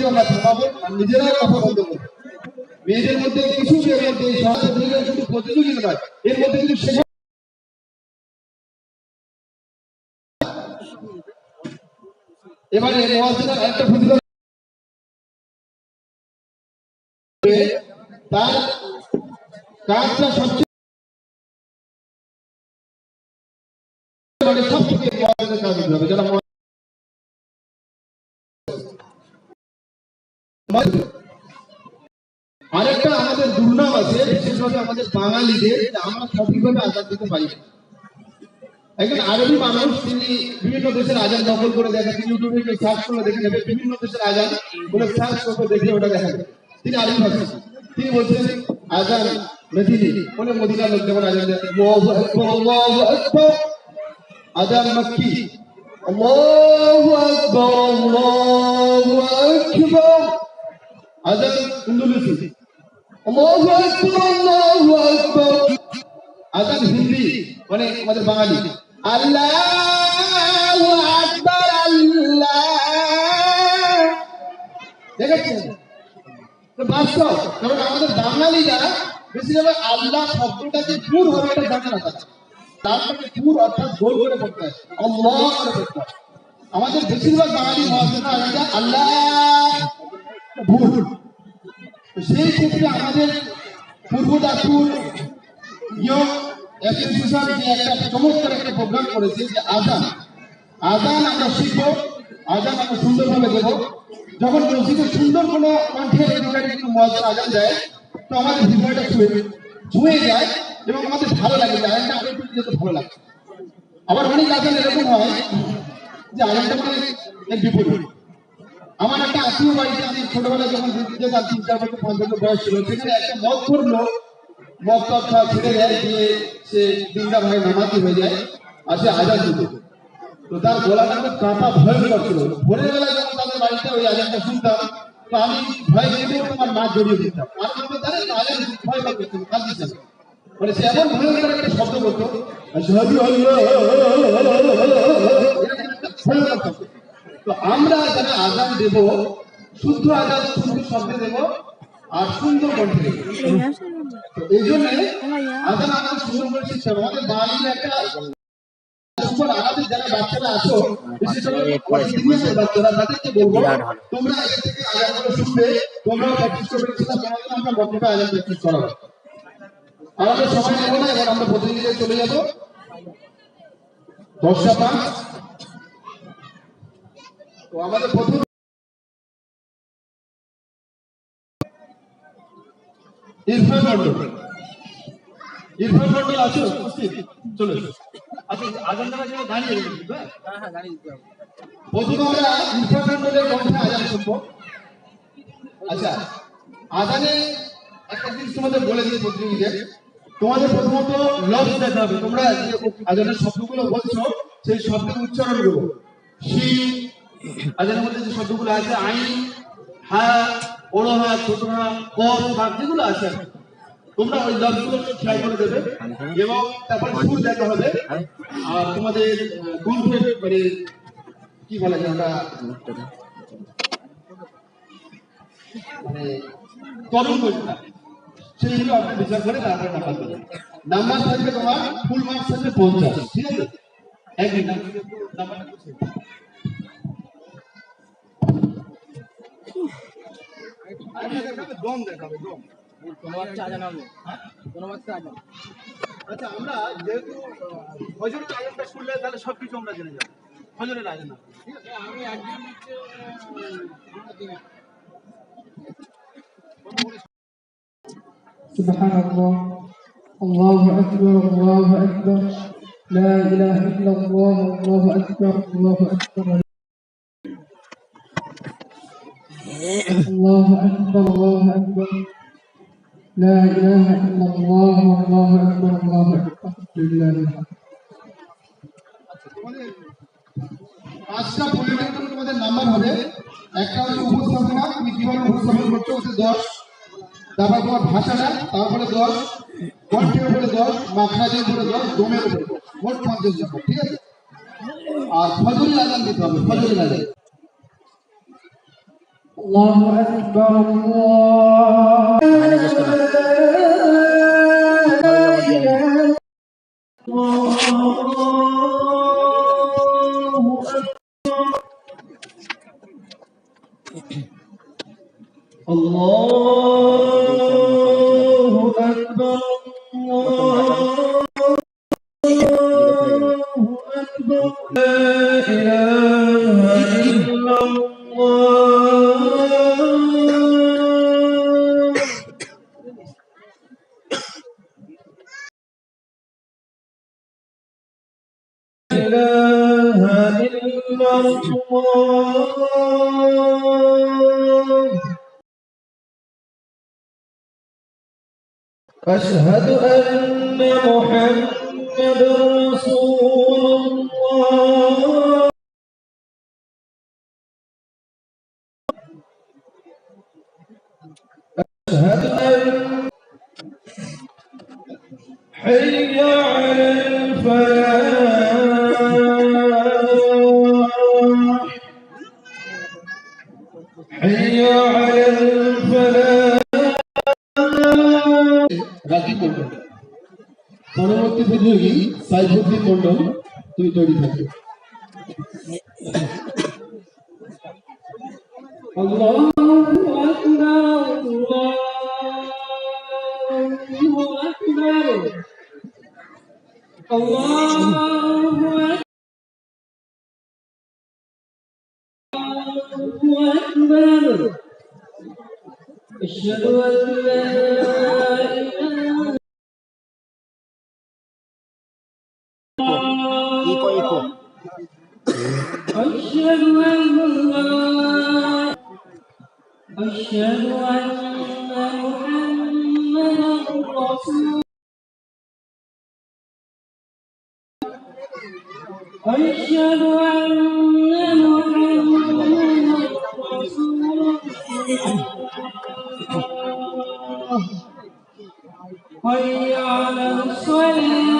মেয়েদেরকে আমরা থামাবো, আর নিজেরাও কথা বলতে বলব মেয়েদের মধ্যে কিছু শুধু প্রতিযোগিতা নয়, এর মধ্যে কিন্তু এবারে একটা সবচেয়ে আরেকটা আমাদের দুর্নাম আছে, বিশেষভাবে আমাদের বাঙালিদের আমরা সঠিকভাবে আজাদ দিতে পারি। একজন আরবি মানুষ, তিনি বিভিন্ন দেশের আজান নকল করে দেখেন, তিনি ইউটিউবে সার্চ করে দেখে নেবে বিভিন্ন দেশের আজান বলে সার্চ করে দেখে ওটা দেখা তিনি আরবি ভাষা। তিনি বলছেন, আজান মদিনী বলে মদিনার লোক যেমন আজান। আজান মক্কি। আল্লাহু আকবার আল্লাহু আকবার। আজান ইন্দোনেশি। আল্লাহু আকবার আল্লাহু আকবার। আজান হিন্দি মানে আমাদের বাঙালি। আল্লাহু আকবার আল্লাহ। দেখেছেন? তো বাস্তব কারণ আমাদের বাঙালিরা বেশিরভাগ আল্লাহ শব্দটাকে দূর হবে এটা জানে না তারা। তারপরে দূর অর্থাৎ গোল করে পড়তে হয়। আল্লাহ করে পড়তে হয়। আমাদের বেশিরভাগ বাঙালি আল্লাহ। ভুল। সেই ক্ষেত্রে আমাদের পূর্ব দাসপুর চমৎকার একটা প্রোগ্রাম করেছে যে আমরা আমরা সুন্দরভাবে দেবো। যখন মসজিদে সুন্দর কোনো কণ্ঠের অধিকারী কোনো মজার আজান দেয়, তো আমাদের হৃদয়টা ছুঁয়ে ছুঁয়ে যায় এবং আমাদের ভালো লাগে যে যেতে ভালো লাগে। আবার অনেক আজান এরকম হয় যে আজানটা মানে বিপরীত। আমার একটা আত্মীয় বাড়িতে আমি ছোটবেলায় যখন দিতে যেতাম তিন চার বছর পাঁচ বছর বয়স ছিল সেখানে একটা মদ করল মদ কথা ছেড়ে দেয় দিয়ে সে তিনটা ভাই নামাজি হয়ে যায় আর সে আজাদ দিত তো তার গলাটা খুব কাঁপা ভয়ঙ্কর ছিল ভোরের বেলায় যখন তাদের বাড়িতে ওই আজানটা শুনতাম তো আমি ভয় কেঁদে তোমার মা জড়িয়ে দিতাম আর বলতো তাহলে আজান ভয় পাবে তুমি কাঁদছিস কেন?" মানে সে এমন ভয়ঙ্কর একটা শব্দ করতো ভয়ঙ্কর। তো আমরা যারা আজান দেব শুদ্ধ আজান শুদ্ধ শব্দে দেব আর সুন্দর কণ্ঠে দেব। তো এই জন্য আজান আমাদের সুন্দর করে হবে আমাদের বাঙালির একটা আমাদের যারা বাচ্চারা আছো বিশেষ করে বাচ্চারা তাদেরকে বলব তোমরা এখান থেকে আজান করে শুনবে তোমরাও প্র্যাকটিস করবে আমরা বক্তব্য আজান প্র্যাকটিস করাবো। আমাদের সময় নেব না এবার আমরা প্রতিনিধিদের চলে যাব। দশটা পাঁচ। তো আমাদের প্রথম ইরফান মন্ডল ইরফান মন্ডল আছে উপস্থিত। চলে আচ্ছা আজান দেওয়ার জন্য দাঁড়িয়ে রয়েছে কিন্তু, হ্যাঁ? প্রথমে আমরা ইরফান মন্ডলের কণ্ঠে আজান শুনব। আচ্ছা আজানে একটা জিনিস তোমাদের বলে দিই প্রতিযোগীদের তোমাদের প্রথমত লফজ দেখা হবে। তোমরা যে আজানের শব্দগুলো বলছো সেই শব্দের উচ্চারণ করব শি আজানের মধ্যে যে শব্দগুলো আছে আইন হা বড় হা ছোট হা কম ভাগ যেগুলো আছে তোমরা ওই লফজগুলো ট্রাই করে দেবে এবং তারপর সুর দেখা হবে। আর তোমাদের কণ্ঠের মানে কি বলা ওটা? মানে তরঙ্গটা সেইগুলো আপনি বিচার করে তারপরে নাম্বার দেবেন। নাম্বার থাকবে তোমার ফুল মার্কস থাকবে পঞ্চাশ। ঠিক আছে? এক মিনিট নাম্বারটা কোথায়? আরেকটা দেখাবে, দম দেখাবে দম কোনো বাচ্চা আজান হবে কোনো বাচ্চা আজান আচ্ছা আমরা যেহেতু আহ, ফজরের আয়োজনটা শুনলে তাহলে সবকিছু আমরা জেনে যাবো ফজরের আয়োজন ঠিক আছে আমি একদিন হচ্ছে سبحان الله الله أكبر الله أكبر لا إله إلا الله الله أكبر الله أكبر الله أكبر الله أكبر لا إله إلا الله الله أكبر الله أكبر لله الحمد তোমাদের পাঁচটা পয়েন্টের জন্য তোমাদের নাম্বার হবে একটা হচ্ছে উপস্থাপনা তুমি কিভাবে উপস্থাপন করছো ওতে দশ তারপর তোমার ভাষাটা তারপরে দশ কণ্ঠের উপরে দশ মাখরাজের উপরে দশ দমের উপরে দশ মোট পঞ্চাশ নম্বর ঠিক আছে আর ফজরের আজান দিতে হবে ফজরের আজান الله أكبر الله الله إله إلا الله. أشهد أن محمد رسول الله. أشهد أن حي على الفلاح. প্রতিযোগী সাইফুদ্দিন মন্ডল তুমি তৈরি থাকবে Allah طريقكم أشهد أن الله أشهد أن محمدا رسول أشهد أن محمدا رسول الله. حي على الصلاة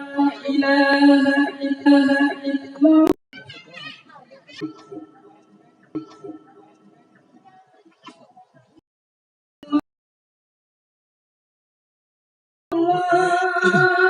إله إلا الله الله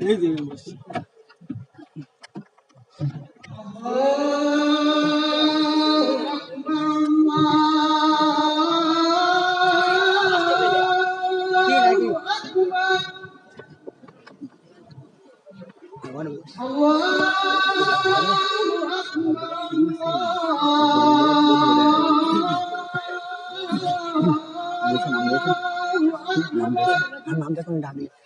Ne diyormuş? Allahu Akbar Allahu Akbar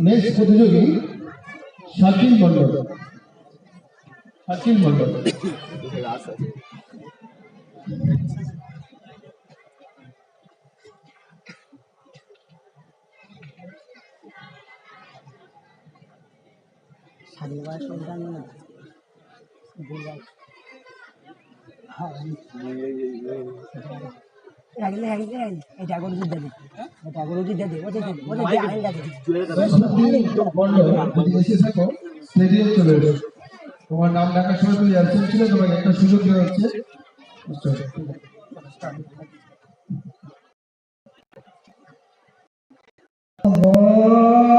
next প্রতিযোগী শাকিল মন্ডল শাকিল মন্ডল স্বাধীনবার সন্তান রাখলে রাখলে এটা করে দিতে দে এটা করে দিতে দে ওদের ওদের আইন দে মন্ডল যদি এসে থাকো স্টেডিয়াম চলে তোমার নাম লেখা সময় তুমি অ্যাবসেন্ট ছিল তোমার একটা সুযোগ দেওয়া হচ্ছে। Allah